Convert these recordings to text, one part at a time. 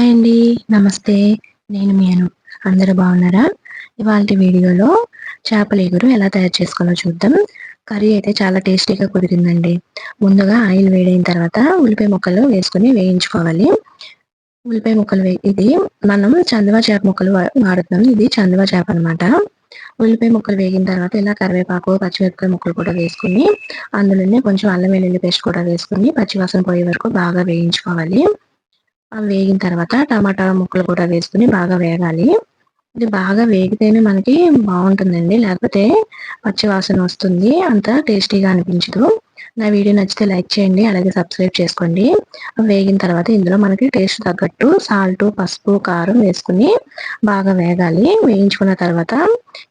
Hi అండి నమస్తే. నేను మీను అందరూ బాగున్నారా? ఇవాళ వీడియోలో చేపల ఎగురు ఎలా తయారు చేసుకోవాలో చూద్దాం. కర్రీ అయితే చాలా టేస్టీగా కుదిరిందండి. ముందుగా ఆయిల్ వేడైన తర్వాత ఉల్లిపాయ ముక్కలు వేసుకుని వేయించుకోవాలి. ఉల్లిపాయ ముక్కలు ఇది మనం చందవ చేప ముక్కలు వాడుతున్నాం. ఇది చందవ చేప అనమాట ఉల్లిపాయ ముక్కలు వేగిన తర్వాత ఇలా కరివేపాకు పచ్చిమిరపకాయ ముక్కలు కూడా వేసుకుని అందులోనే కొంచెం అల్లం వెల్లుల్లి పేస్ట్ కూడా వేసుకుని పచ్చివాసన పోయే వరకు బాగా వేయించుకోవాలి. వేగిన తర్వాత టమాటా ముక్కలు కూడా వేసుకుని బాగా వేగాలి. ఇది బాగా వేగితేనే మనకి బాగుంటుందండి. లేకపోతే పచ్చి వాసన వస్తుంది. అంత టేస్టీగా అనిపించదు. నా వీడియో నచ్చితే లైక్ చేయండి అలాగే సబ్స్క్రైబ్ చేసుకోండి. వేగిన తర్వాత ఇందులో మనకి టేస్ట్ తగ్గట్టు సాల్ట్ పసుపు కారం వేసుకుని బాగా వేగాలి. వేయించుకున్న తర్వాత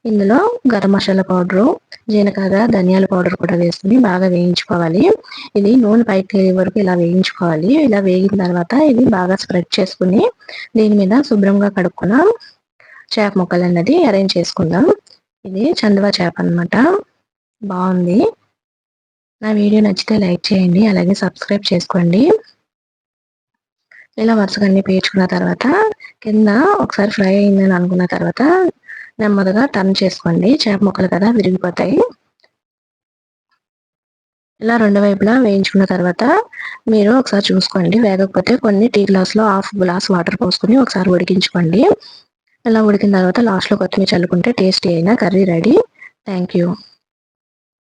ఇందులో గరం మసాలా పౌడరు జీలకర్ర ధనియాల పౌడర్ కూడా వేసుకుని బాగా వేయించుకోవాలి. ఇది నూనె పైకి తేలే వరకు ఇలా వేయించుకోవాలి. ఇలా వేగిన తర్వాత ఇది బాగా స్ప్రెడ్ చేసుకుని దీని మీద శుభ్రంగా కడుక్కున్న చేప ముక్కలు అన్నది అరేంజ్ చేసుకుందాం. ఇది చందువా చేప అనమాట బాగుంది. నా వీడియో నచ్చితే లైక్ చేయండి అలాగే సబ్స్క్రైబ్ చేసుకోండి. ఇలా వరుసగా అన్ని పేర్చుకున్న తర్వాత కింద ఒకసారి ఫ్రై అయిందని అనుకున్న తర్వాత నెమ్మదిగా టర్న్ చేసుకోండి. చేప ముక్కలు కదా విరిగిపోతాయి. ఇలా రెండు వైపులా వేయించుకున్న తర్వాత మీరు ఒకసారి చూసుకోండి. వేగకపోతే కొన్ని టీ గ్లాస్లో హాఫ్ గ్లాస్ వాటర్ పోసుకొని ఒకసారి ఉడికించుకోండి. ఇలా ఉడికిన తర్వాత లాస్ట్లో కొత్తిమీర చల్లుకుంటే టేస్టీ అయినా కర్రీ రెడీ. Thank you.